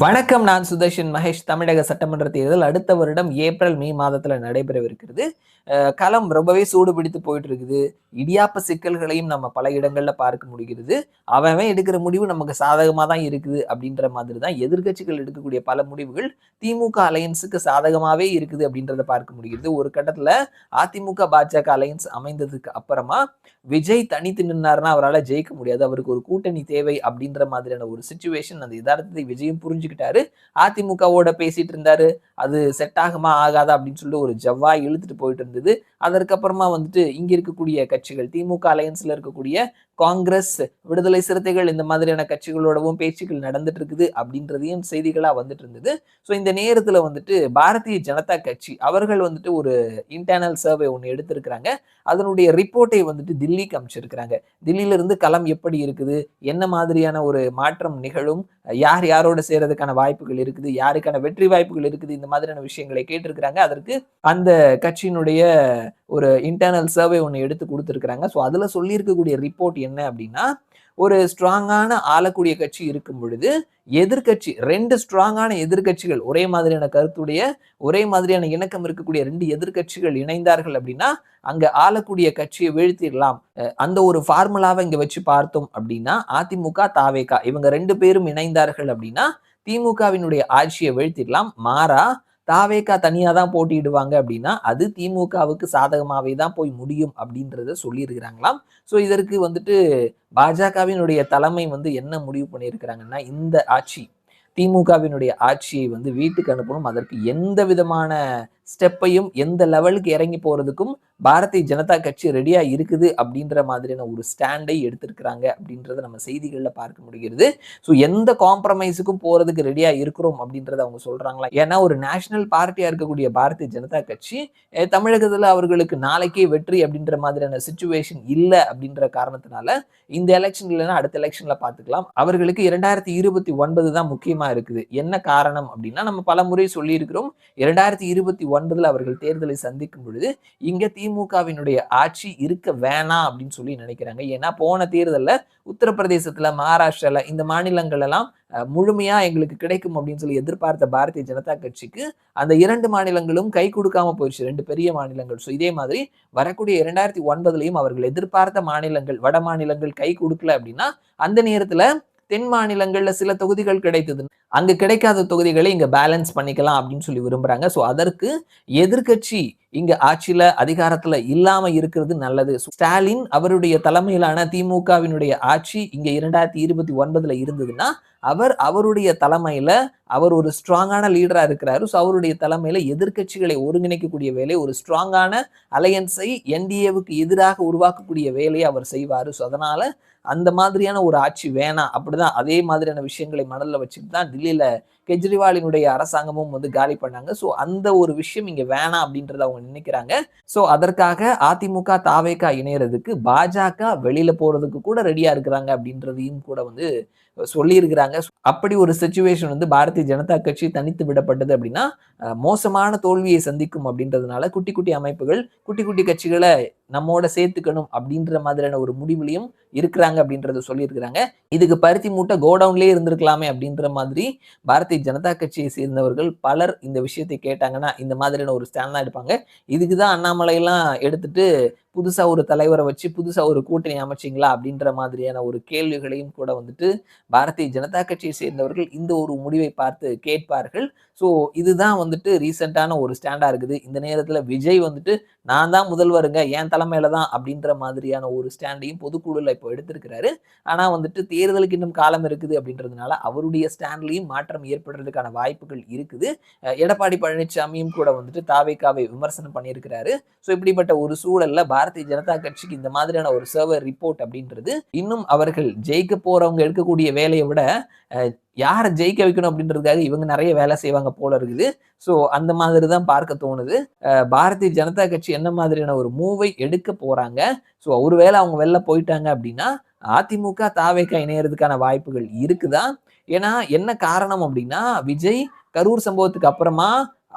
வணக்கம் நான் சுதர்ஷன் மகேஷ். தமிழக சட்டமன்ற தேர்தல் அடுத்த வருடம் ஏப்ரல் மே மாதத்துல நடைபெறவிருக்கிறது. களம் ரொம்பவே சூடு பிடித்து போயிட்டு இருக்குது இடியாப்ப சிக்கல்களையும் நம்ம பல இடங்கள்ல பார்க்க முடிகிறது. அவன் எடுக்கிற முடிவு நமக்கு சாதகமா தான் இருக்குது அப்படின்ற மாதிரி தான் எதிர்க்கட்சிகள் எடுக்கக்கூடிய பல முடிவுகள் திமுக அலையன்ஸுக்கு சாதகமாவே இருக்குது அப்படின்றத பார்க்க முடிகிறது. ஒரு கட்டத்துல அதிமுக பாஜக அலையன்ஸ் அமைந்ததுக்கு அப்புறமா விஜய் தனித்து நின்னார்னா அவரால் ஜெயிக்க முடியாது. அவருக்கு ஒரு கூட்டணி தேவை அப்படின்ற மாதிரியான ஒரு சுச்சுவேஷன் அந்த யதார்த்தத்தை விஜயும் வச்சுக்கிட்டாரு அதிமுகவோட பேசிட்டு இருந்தாரு. அது செட் ஆகுமா ஆகாதா அப்படின்னு சொல்லிட்டு ஒரு ஜவ்வாய் இழுத்துட்டு போயிட்டு இருந்தது. அதற்கப்புறமா வந்துட்டு இங்கே இருக்கக்கூடிய கட்சிகள் திமுக அலையன்ஸில் இருக்கக்கூடிய காங்கிரஸ் விடுதலை சிறுத்தைகள் இந்த மாதிரியான கட்சிகளோடவும் பேச்சுக்கள் நடந்துட்டு இருக்குது அப்படின்றதையும் செய்திகளாக வந்துட்டு இருந்தது ஸோ இந்த நேரத்தில் வந்துட்டு பாரதிய ஜனதா கட்சி அவர்கள் வந்துட்டு ஒரு இன்டர்னல் சர்வே ஒன்று எடுத்திருக்கிறாங்க. அதனுடைய ரிப்போர்ட்டை வந்துட்டு தில்லிக்கு அமைச்சிருக்கிறாங்க. தில்லியிலிருந்து களம் எப்படி இருக்குது? என்ன மாதிரியான ஒரு மாற்றம் நிகழும்? யார் யாரோட செய்கிறதுக்கான வாய்ப்புகள் இருக்குது? யாருக்கான வெற்றி வாய்ப்புகள் இருக்குது? இந்த மாதிரியான விஷயங்களை கேட்டிருக்கிறாங்க. அதற்கு அந்த கட்சியினுடைய ஒரு இன்டர்னல் சர்வே ஒன்று எடுத்து கொடுத்துருக்குறாங்க. ஸோ அதில் சொல்லியிருக்கக்கூடிய ரிப்போர்ட் என்ன அப்படின்னா ஒரு ஸ்ட்ராங்கான ஆளக்கூடிய கட்சி இருக்கும் பொழுது எதிர்கட்சி ரெண்டு ஸ்ட்ராங்கான எதிர்க்கட்சிகள் ஒரே மாதிரியான கருத்துடைய ஒரே மாதிரியான இணக்கம் இருக்கக்கூடிய ரெண்டு எதிர்க்கட்சிகள் இணைந்தார்கள் அப்படின்னா அங்க ஆளக்கூடிய கட்சியை வீழ்த்திடலாம். அந்த ஒரு ஃபார்முலாவை இங்க வச்சு பார்த்தோம் அப்படின்னா அதிமுக தாவேகா இவங்க ரெண்டு பேரும் இணைந்தார்கள் அப்படின்னா திமுகவினுடைய ஆட்சியை வீழ்த்திடலாம். மாறா தாவேக்கா தனியாக தான் போட்டியிடுவாங்க அப்படின்னா அது திமுகவுக்கு சாதகமாகவே தான் போய் முடியும் அப்படின்றத சொல்லியிருக்கிறாங்களாம். ஸோ இதற்கு வந்துட்டு பாஜகவினுடைய தலைமை வந்து என்ன முடிவு பண்ணியிருக்கிறாங்கன்னா இந்த ஆட்சி திமுகவினுடைய ஆட்சியை வந்து வீட்டுக்கு அனுப்பணும். அதற்கு எந்த விதமான ஸ்டெப்பையும் எந்த லெவலுக்கு இறங்கி போறதுக்கும் பாரதிய ஜனதா கட்சி ரெடியா இருக்குது அப்படின்ற மாதிரியான ஒரு ஸ்டாண்டை எடுத்திருக்கிறாங்க அப்படின்றத நம்ம செய்திகள்ல பார்க்க முடிகிறது. ஸோ எந்த காம்ப்ரமைஸுக்கும் போறதுக்கு ரெடியா இருக்கிறோம் அப்படின்றத அவங்க சொல்கிறாங்களா ஏன்னா ஒரு நேஷனல் பார்ட்டியா இருக்கக்கூடிய பாரதிய ஜனதா கட்சி தமிழகத்தில் தமிழகத்துல அவர்களுக்கு நாளைக்கே வெற்றி அப்படின்ற மாதிரியான சுச்சுவேஷன் இல்லை அப்படின்ற காரணத்தினால இந்த எலெக்ஷன் இல்லைன்னா அடுத்த எலெக்ஷன்ல பார்த்துக்கலாம். அவர்களுக்கு இரண்டாயிரத்தி இருபத்தி ஒன்பது தான் முக்கியமா இருக்குது. என்ன காரணம் அப்படின்னா நம்ம பல முறை சொல்லியிருக்கிறோம் இரண்டாயிரத்தி இருபத்தி ஒன்பதில் அவர்கள் தேர்தலை சந்திக்கும் பொழுது இங்கே திமுகவினுடைய ஆட்சி இருக்க வேணாம் அப்படின்னு சொல்லி நினைக்கிறாங்க. ஏன்னா போன தேர்தலில் உத்தரப்பிரதேசத்தில் மகாராஷ்டிரால இந்த மாநிலங்களெல்லாம் முழுமையா எங்களுக்கு கிடைக்கும் அப்படின்னு சொல்லி எதிர்பார்த்த பாரதிய ஜனதா கட்சிக்கு அந்த இரண்டு மாநிலங்களும் கை கொடுக்காம போயிடுச்சு. ரெண்டு பெரிய மாநிலங்கள். ஸோ இதே மாதிரி வரக்கூடிய இரண்டாயிரத்தி ஒன்பதுலையும் அவர்கள் எதிர்பார்த்த மாநிலங்கள் வட மாநிலங்கள் கை கொடுக்கல அப்படின்னா அந்த நேரத்துல தென் மாநிலங்களில் சில தொகுதிகள் கிடைத்தது. அங்கே கிடைக்காத தொகுதிகளை இங்கே பேலன்ஸ் பண்ணிக்கலாம் அப்படின்னு சொல்லி விரும்புகிறாங்க ஸோ அதற்கு எதிர்க்கட்சி இங்க ஆட்சியில அதிகாரத்துல இல்லாம இருக்கிறது நல்லது. ஸ்டாலின் அவருடைய தலைமையிலான திமுகவினுடைய ஆட்சி இங்க இரண்டாயிரத்தி இருபத்தி ஒன்பதுல இருந்ததுன்னா அவர் அவருடைய தலைமையில அவர் ஒரு ஸ்ட்ராங்கான லீடரா இருக்கிறாரு. ஸோ அவருடைய தலைமையில எதிர்க்கட்சிகளை ஒருங்கிணைக்கக்கூடிய வேலை ஒரு ஸ்ட்ராங்கான அலையன்ஸை என்டிஏவுக்கு எதிராக உருவாக்கக்கூடிய வேலையை அவர் செய்வார். ஸோ அதனால அந்த மாதிரியான ஒரு ஆட்சி வேணாம். அப்படிதான். அதே மாதிரியான விஷயங்களை மனதில் வச்சுட்டு தான் டெல்லியில கெஜ்ரிவாலினுடைய அரசாங்கமும் வந்து காலி பண்ணாங்க. ஸோ அந்த ஒரு விஷயம் இங்க வேணாம் அப்படின்றத அவங்க நினைக்கிறாங்க. ஸோ அதற்காக அதிமுக தாவேக்கா இணையறதுக்கு பாஜக வெளியில போறதுக்கு கூட ரெடியா இருக்கிறாங்க அப்படின்றதையும் கூட வந்து சொல்லியிருக்கிறாங்க. அப்படி ஒரு சுச்சுவேஷன் வந்து பாரதிய ஜனதா கட்சி தனித்து விடப்பட்டது அப்படின்னா மோசமான தோல்வியை சந்திக்கும் அப்படின்றதுனால குட்டி குட்டி அமைப்புகள் குட்டி குட்டி கட்சிகளை நம்மோட சேர்த்துக்கணும் அப்படின்ற மாதிரியான ஒரு முடிவுலையும் இருக்கிறாங்க அப்படின்றத சொல்லியிருக்கிறாங்க. இதுக்கு பருத்தி மூட்டை கோடவுன்லேயே இருந்திருக்கலாமே அப்படின்ற மாதிரி பாரதிய ஜனதா கட்சியை சேர்ந்தவர்கள் பலர் இந்த விஷயத்தை கேட்டாங்கன்னா இந்த மாதிரியான ஒரு ஸ்டாண்ட் தான் எடுப்பாங்க. இதுக்கு தான் அண்ணாமலையெல்லாம் எடுத்துட்டு புதுசா ஒரு தலைவரை வச்சு புதுசா ஒரு கூட்டணி அமைச்சிங்களா அப்படின்ற மாதிரியான ஒரு கேள்விகளையும் கூட வந்துட்டு பாரதிய ஜனதா கட்சியை சேர்ந்தவர்கள் இந்த ஒரு முடிவை பார்த்து கேட்பார்கள். ஸோ இதுதான் வந்துட்டு ரீசெண்டான ஒரு ஸ்டாண்டா இருக்குது. இந்த நேரத்துல விஜய் வந்துட்டு நான் தான் முதல்வருங்க என் தலைமையில தான் அப்படின்ற மாதிரியான ஒரு ஸ்டாண்டையும் பொதுக்குழுல இப்போ எடுத்திருக்கிறாரு. ஆனா வந்துட்டு தேர்தலுக்கு இன்னும் காலம் இருக்குது அப்படின்றதுனால அவருடைய ஸ்டாண்ட்லையும் மாற்றம் ஏற்படுறதுக்கான வாய்ப்புகள் இருக்குது. எடப்பாடி பழனிசாமியும் கூட வந்துட்டு தாவேக்காவை விமர்சனம் பண்ணியிருக்கிறாரு. ஸோ இப்படிப்பட்ட ஒரு சூழல்ல பாரதிய ஜனதா கட்சிக்கு இந்த மாதிரியான ஒரு சர்வர் ரிப்போர்ட் அப்படின்றது இன்னும் அவர்கள் ஜெயிக்க போறவங்க எடுக்கக்கூடிய வேலையை விட யாரை ஜெயிக்க வைக்கணும் அப்படின்றதுக்காக இவங்க நிறைய வேலை செய்வாங்க போல இருக்குது. ஸோ அந்த மாதிரி தான் பார்க்க தோணுது. பாரதிய ஜனதா கட்சி என்ன மாதிரியான ஒரு மூவை எடுக்க போறாங்க? ஸோ ஒருவேளை அவங்க வெளில போயிட்டாங்க அப்படின்னா அதிமுக தாவேக்கா இணையறதுக்கான வாய்ப்புகள் இருக்குதா? ஏன்னா என்ன காரணம் அப்படின்னா விஜய் கரூர் சம்பவத்துக்கு அப்புறமா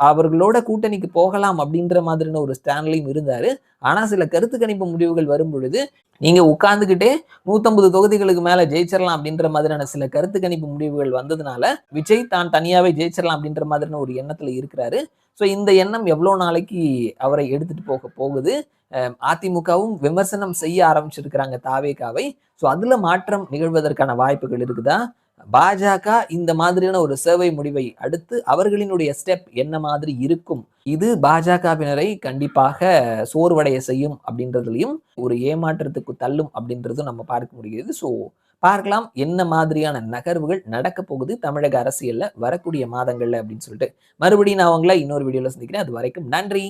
அவர்களோட கூட்டணிக்கு போகலாம் அப்படின்ற மாதிரின ஒரு ஸ்டாண்ட்லையும் இருந்தாரு. ஆனா சில கருத்து கணிப்பு முடிவுகள் வரும் பொழுது நீங்க உட்கார்ந்துகிட்டே நூத்தம்பது தொகுதிகளுக்கு மேல ஜெயிச்சிடலாம் அப்படின்ற மாதிரியான சில கருத்து கணிப்பு முடிவுகள் வந்ததுனால விஜய் தான் தனியாவே ஜெயிச்சிடலாம் அப்படின்ற மாதிரியான ஒரு எண்ணத்துல இருக்கிறாரு. ஸோ இந்த எண்ணம் எவ்வளோ நாளைக்கு அவரை எடுத்துட்டு போக போகுது? அதிமுகவும் விமர்சனம் செய்ய ஆரம்பிச்சிருக்கிறாங்க தாவேகாவை. ஸோ அதுல மாற்றம் நிகழ்வதற்கான வாய்ப்புகள் இருக்குதா? பாஜக இந்த மாதிரியான ஒரு சேவை முடிவை அடுத்து அவர்களினுடைய ஸ்டெப் என்ன மாதிரி இருக்கும்? இது பாஜகவினரை கண்டிப்பாக சோர்வடைய செய்யும் அப்படின்றதுலையும் ஒரு ஏமாற்றத்துக்கு தள்ளும் அப்படின்றதும் நம்ம பார்க்க முடிகிறது. ஸோ பார்க்கலாம் என்ன மாதிரியான நகர்வுகள் நடக்க போகுது தமிழக அரசியல்ல வரக்கூடிய மாதங்கள்ல அப்படின்னு சொல்லிட்டு. மறுபடியும் நான் உங்களை இன்னொரு வீடியோல சந்திக்கிறேன். அது வரைக்கும் நன்றி.